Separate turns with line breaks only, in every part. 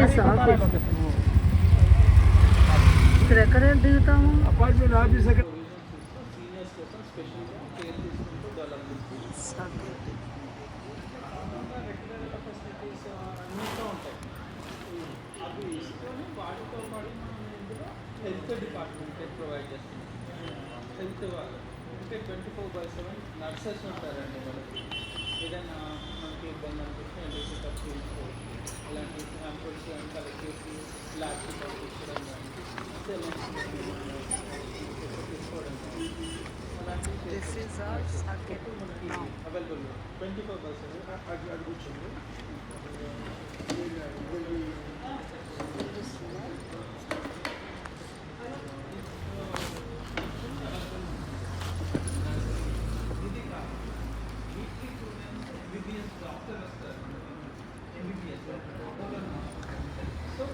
Office office ఇక్కడ ఎక్కడ దిగుతాము అపార్ట్మెంట్ ఆఫీస్ ఎక్కడ హెల్త్ డిపార్ట్మెంట్ ప్రొవైడ్ చేస్తుంది హెల్త్ వాళ్ళు అంటే twenty four by seven nurses ఉంటారండి మనకి ఏదైనా మనకి ఇబ్బంది అనిపిస్తే ఎల్ఐసి తప్పించుకో ఇలాంటి శాంపుల్స్ కానీ కలెక్ట్ చేసి ల్యాబ్కి పంపించడం కానీ సెలెన్స్ తీసుకోవడం కానీ అలాంటివి
This is our circuit
మనకి
now.
Available twenty four by seven
అది అది కూర్చోండి
ఇది కాదు weekly two times MBBS doctor వస్తారు ఎంబీబీఎస్ సో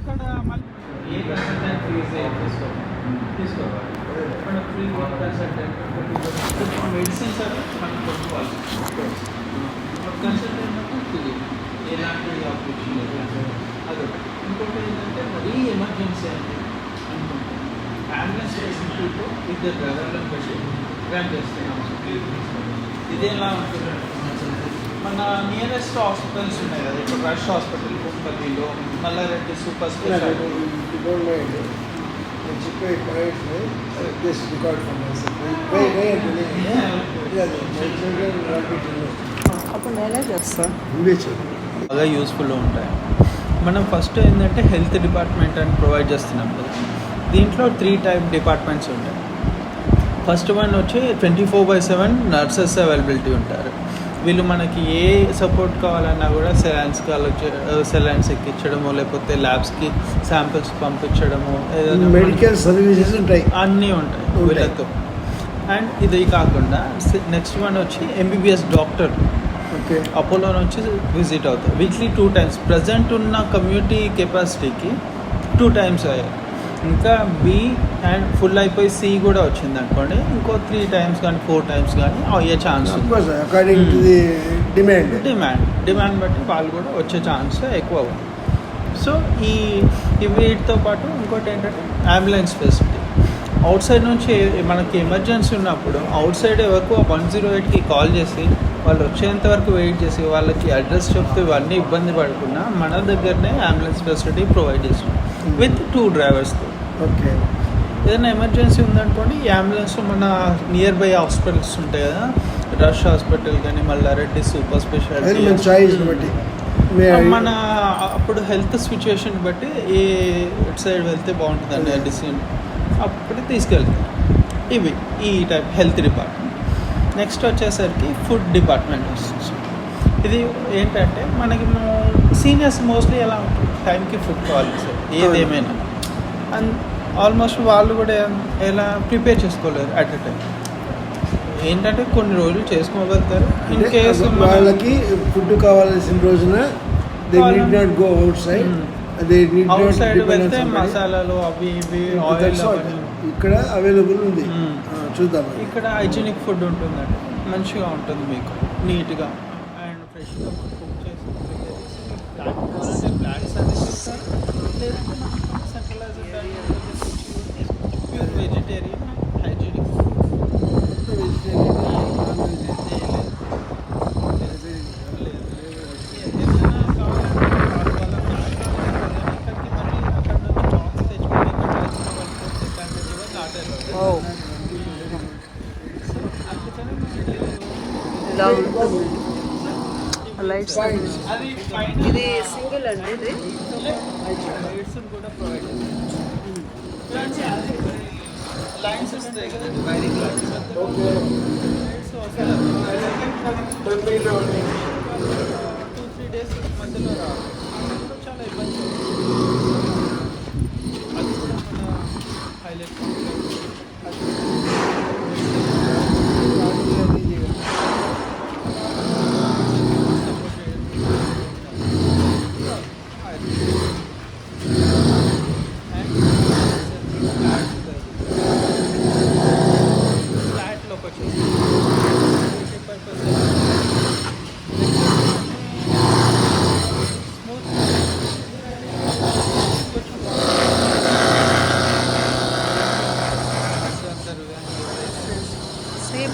ఇక్కడ మళ్ళీ ఏ కన్సల్టెంట్ ఫీజ్ తీసుకోవాలి తీసుకోవాలి మనం ఫ్రీ కన్సల్టెంట్ మెడిసిన్స్ అవి మనం కొనుక్కోవాలి. కన్సల్టెంట్ ఫ్రీ ఎలాంటి ఆపరేషన్ లేదు. అదొకటి ఇంకోటి ఏంటంటే మరీ ఎమర్జెన్సీ అంటే అనుకుంటాం అంబులెన్స్ ఫెసిలిటీతో ఇద్దరు డ్రైవర్లను పెట్టి రన్ చేస్తున్నాం. ఇది ఎలా ఉంటుంది మన నియరెస్ట్ హాస్పిటల్స్ ఉన్నాయి కదా. ఇప్పుడు rush hospital కుంపల్లిలో Mallareddy super speciality
don't mind నేను చెప్పే points just record why why అంటే
అప్పుడు నేనే చేస్తాను
నువ్వే
బాగా యూస్ఫుల్ ఉంటాయి. మనం ఫస్ట్ ఏంటంటే హెల్త్ డిపార్ట్మెంట్ అని ప్రొవైడ్ చేస్తున్నాం కదా. దీంట్లో త్రీ టైప్ డిపార్ట్మెంట్స్ ఉంటాయి. ఫస్ట్ వన్ వచ్చి twenty four by seven nurses availability ఉంటారు. వీళ్ళు మనకి ఏ సపోర్ట్ కావాలన్నా కూడా సెలైన్స్ సెలైన్స్ ఎక్కించడము లేకపోతే ల్యాబ్స్కి శాంపిల్స్ పంపించడము ఏదైనా
మెడికల్ సర్వీసెస్ ఉంటాయి.
అన్నీ ఉంటాయి
ఉంటాయి.
వీళ్ళతో. అండ్ ఇది కాకుండా నెక్స్ట్ వన్ వచ్చి ఎంబీబీఎస్ డాక్టర్
ఓకే.
అపోలో నుంచి విజిట్ అవుతాయి వీక్లీ టూ టైమ్స్ ప్రజెంట్ ఉన్న కమ్యూనిటీ కెపాసిటీకి టూ టైమ్స్ అయ్యాయి. ఇంకా బి అండ్ ఫుల్ అయిపోయి సి కూడా వచ్చింది అనుకోండి ఇంకో త్రీ టైమ్స్ కానీ ఫోర్ టైమ్స్ కానీ అయ్యే ఛాన్స్ ఉంది.
Course according to the demand
demand demand బట్టి వాళ్ళు కూడా వచ్చే ఛాన్స్ ఎక్కువ ఉంది. సో ఈ వీటితో పాటు ఇంకోటి ఏంటంటే అంబులెన్స్ ఫెసిలిటీ అవుట్ సైడ్ నుంచి మనకి ఎమర్జెన్సీ ఉన్నప్పుడు అవుట్ సైడ్ వరకు వన్ జీరో ఎయిట్కి కాల్ చేసి వాళ్ళు వచ్చేంత వరకు వెయిట్ చేసి వాళ్ళకి అడ్రస్ చెప్తే ఇవన్నీ ఇబ్బంది పడకుండా మన దగ్గరనే అంబులెన్స్ ఫెసిలిటీ ప్రొవైడ్ చేస్తాం విత్ టూ డ్రైవర్స్తో
ఓకే.
ఏదైనా ఎమర్జెన్సీ ఉందనుకోండి ఈ అంబులెన్స్ మన నియర్ బై హాస్పిటల్స్ ఉంటాయి కదా రష్ హాస్పిటల్ కానీ మల్లారెడ్డి సూపర్
అది
స్పెషాలిటీ
బట్టి
మన అప్పుడు హెల్త్ సిచ్యువేషన్ బట్టి ఏ ఎటు సైడ్ వెళ్తే బాగుంటుందండి డిసిజన్ అప్పుడు తీసుకెళ్తారు. ఇవి ఈ టైప్ హెల్త్ డిపార్ట్మెంట్ నెక్స్ట్ వచ్చేసరికి ఫుడ్ డిపార్ట్మెంట్ వస్తుంది. ఇది ఏంటంటే మనకి సీనియర్స్ మోస్ట్లీ ఎలా ఉంటుంది టైంకి ఫుడ్ కావాలి సార్. ఏదేమైనా. అండ్ ఆల్మోస్ట్ వాళ్ళు కూడా ఎలా ప్రిపేర్ చేసుకోలేరు అట్ ఎ టైం ఏంటంటే కొన్ని రోజులు చేసుకోగలుగుతారు. ఇన్ కేసు
వాళ్ళకి ఫుడ్ కావాల్సిన రోజున they need not go outside
they
need
outside వెళ్తే మసాలాలు అవి ఇవి ఆయిల్ అవన్నీ.
ఇక్కడ అవైలబుల్ ఉంది. ఆ, చూద్దాం.
ఇక్కడ హైజీనిక్ ఫుడ్ ఉంటుందండి. మంచిగా ఉంటుంది మీకు. నీట్గా. అండ్ ఫ్రెష్గా కుక్ చేసి ప్లాన్ సర్వీస్ ఇస్తారు లేదంటే మనకి సెంట్రలైజ్డ్ ప్యూర్ వెజిటేరియన్ హైజీనిక్
ఓ ఇలా ఉంటుంది లైట్స్
అది పైన
ఇది సింగిల్ అండి ఇది.
లైట్స్ కూడా ప్రొవైడ్ లైన్స్ వస్తాయి కదా వైరింగ్ లైన్స్ లైట్స్ వస్తాయి టూ త్రీ డేస్ మధ్యలో చాలా ఇబ్బంది అది కూడా మన హైలైట్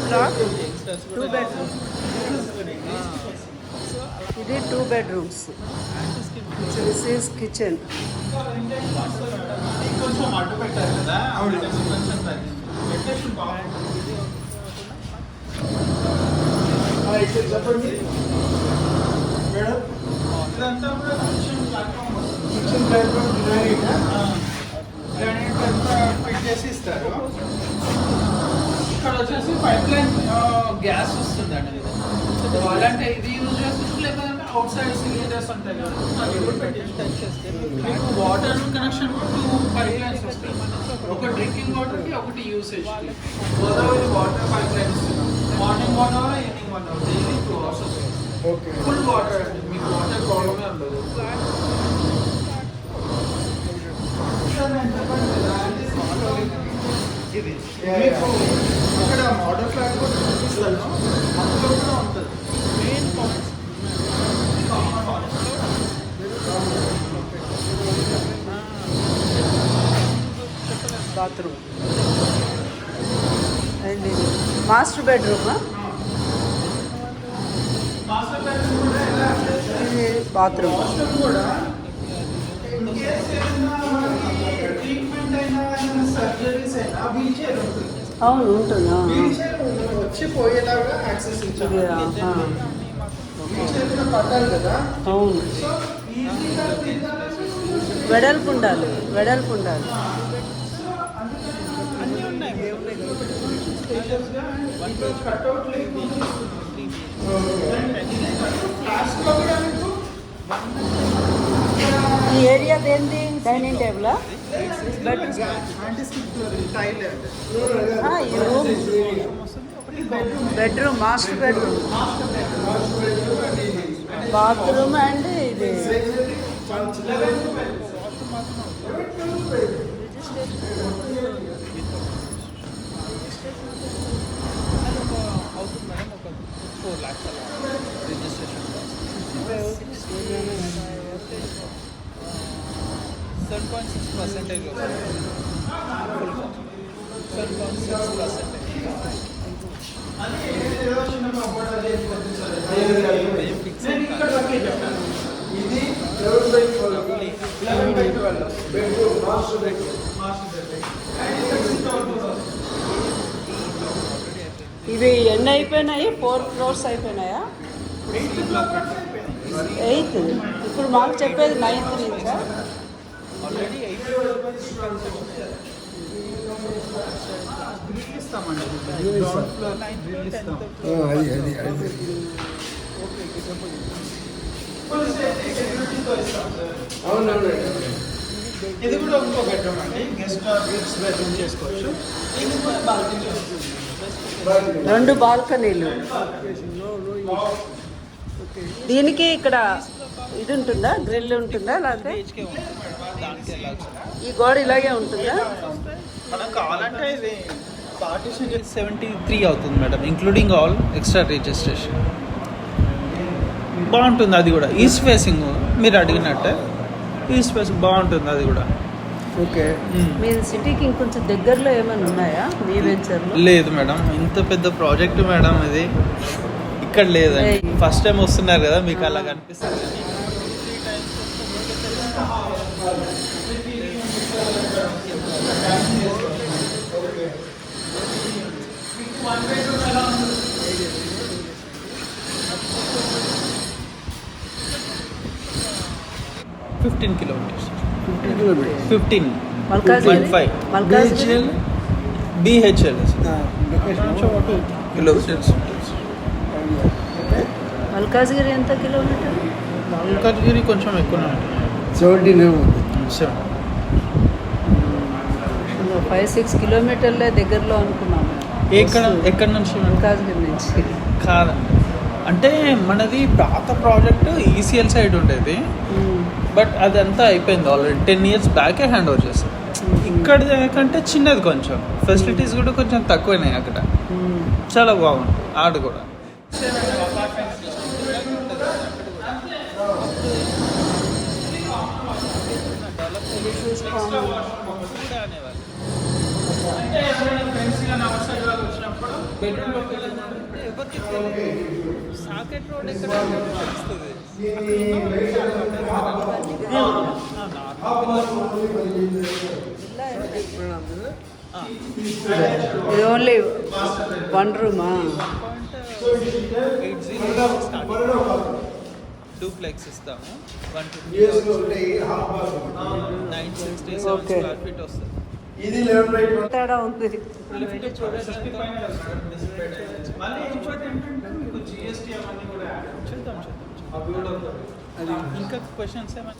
ఇది ప్లాట్ టూ బెడ్రూమ్ ఇది two bedrooms this is kitchen
కొంచెం అడ్డు పెట్టారు కదా కొంచెం తగ్గింది. పెట్టేసి బాగుంటుంది.
Ah, ఇక్కడ చెప్పండి మేడం
ఇదంతా కూడా కొంచెం ప్లాట్ఫామ్ వస్తుంది.
కిచెన్ ప్లాట్ఫామ్ గ్రానైట్
గ్రానైట్ అంతా ఫిట్ చేసి ఇస్తారు ఇక్కడ వచ్చేసి పైప్ లైన్ గ్యాస్ వస్తుందండి ఇది అలాంటి ఇది యూజ్ చేసుకోవచ్చు లేకపోతే అవుట్ సైడ్ సిలిండర్స్ ఉంటాయి కదా అవి కూడా పెట్టేసి మీకు water connection two pipe lines వస్తాయి. ఒక డ్రింకింగ్ వాటర్కి ఒకటి usage Godavari water pipe line ఇస్తున్నాం morning one hour evening one hour daily two hours వస్తాయి
ఓకే
ఫుల్ వాటర్ అండి. మీకు వాటర్ ప్రాబ్లమే ఉండదు ఇది. మీకు ఇక్కడ మోడల్ ఫ్లాట్ కూడా చూపిస్తాను. అందులో కూడా ఉంటుంది. మెయిన్ పాయింట్స్
బాత్రూమ్ అండ్ ఇది మాస్టర్ బెడ్రూమా
మాస్టర్ బెడ్రూమ్ కూడా ఎలా
ఇది బాత్రూమ్
హాస్టల్ కూడా
అవును ఉంటుందా
వీల్ కూడా కదా
అవును. వెడల్పు ఉండాలి వెడల్పు ఉండాలి ఈ ఏరియా దేంది డైనింగ్ టేబులా? బెడ్రూమ్
టైల్
ఈ room bedroom master bedroom. Bathroom and ఇది.
అవుతుంది మేడం ఒక ఫోర్ ల్యాక్స్ అలా registration seven point six percentage seven point six percentage
ఇది eleven by twelve eleven by twelve bedroom master bedroom
ఇవి ఎన్ని అయిపోయినాయి? ఫోర్ ఫ్లోర్స్ అయిపోయినాయా? ఎయిత్ ఇప్పుడు మాకు చెప్పేది నైన్త్ నుంచా?
అది అది అది.
ఇది కూడా ఇంకో బెడ్రూమ్ అండి. గెస్ట్ బెడ్రూమ్ చేసుకోవచ్చు. ఇది కూడా బాల్కనీ
రెండు బాల్కనీలు. దీనికి ఇక్కడ ఇది ఉంటుందా? గ్రిల్ ఉంటుందా లేకపోతే? ఈ గోడ ఇలాగే ఉంటుందా?
మనం కావాలంటే ఇది పార్టీషన్ సెవెంటీ త్రీ అవుతుంది madam including all extra registration బాగుంటుంది అది కూడా. ఈస్ట్ ఫేసింగ్ మీరు అడిగినట్టే. ఈస్ట్ ఫేసింగ్ బాగుంటుంది అది కూడా.
ఓకే.
మీ సిటీకి ఇంకొంచెం దగ్గరలో ఏమైనా ఉన్నాయా? మీ వెంచర్లో
లేదు మేడం ఇంత పెద్ద ప్రాజెక్ట్ మేడం ఇది. ఇక్కడ లేదండి. ఫస్ట్ టైం వస్తున్నారు కదా మీకు అలా కనిపిస్తుంది. Fifteen
kilometres fifty
kilometres
fifteen
Malkajgiri?
Five
BHEL
location
kilometres
Malkajgiri ఎంత కిలోమీటర్?
మల్కాజ్గిరి కొంచెం ఎక్కువనే ఉంటుంది. సెవెన్.
ఫైవ్ సిక్స్ కిలోమీటర్లే దగ్గరలో అనుకున్నాము
ఎక్కడ ఎక్కడ నుంచి?
మల్కాజ్గిరి నుంచి.
కాదండి. అంటే మనది పాత ప్రాజెక్ట్ ఈసీఎల్ సైడ్ ఉండేది. బట్ అదంతా అయిపోయింది ఆల్రెడీ. టెన్ ఇయర్స్ బ్యాకే హ్యాండ్ ఓవర్ చేస్తాం ఇక్కడ కంటే చిన్నది కొంచెం. ఫెసిలిటీస్ కూడా కొంచెం తక్కువైనాయి అక్కడ. చాలా బాగుంది ఆడ కూడా. అంటే ఎవరైనా ఫ్రెండ్స్ కానీ అవుట్ సైడ్ వాళ్ళు వచ్చినప్పుడు బెడ్రూమ్ లోకి ఎవరికి తెలియదు సాకెట్ రోడ్ ఎక్కడ తెలుస్తుంది
ఇది ఓన్లీ వన్ రూమా
ఎయిట్ జీరో డూప్లెక్స్ ఇస్తాము
one
bath nine sixty
seven.
Square feet వస్తుంది.
ఇది లెవెన్ బై
తేడా ఉంది.
లిఫ్ట్ చూడండి. మళ్ళీ ఇంకోటి ఏంటంటే మీకు జిఎస్టీ అవన్నీ కూడా చూద్దాం చూద్దాం చూద్దాం. ఇంకా క్వశ్చన్స్ ఏమైనా?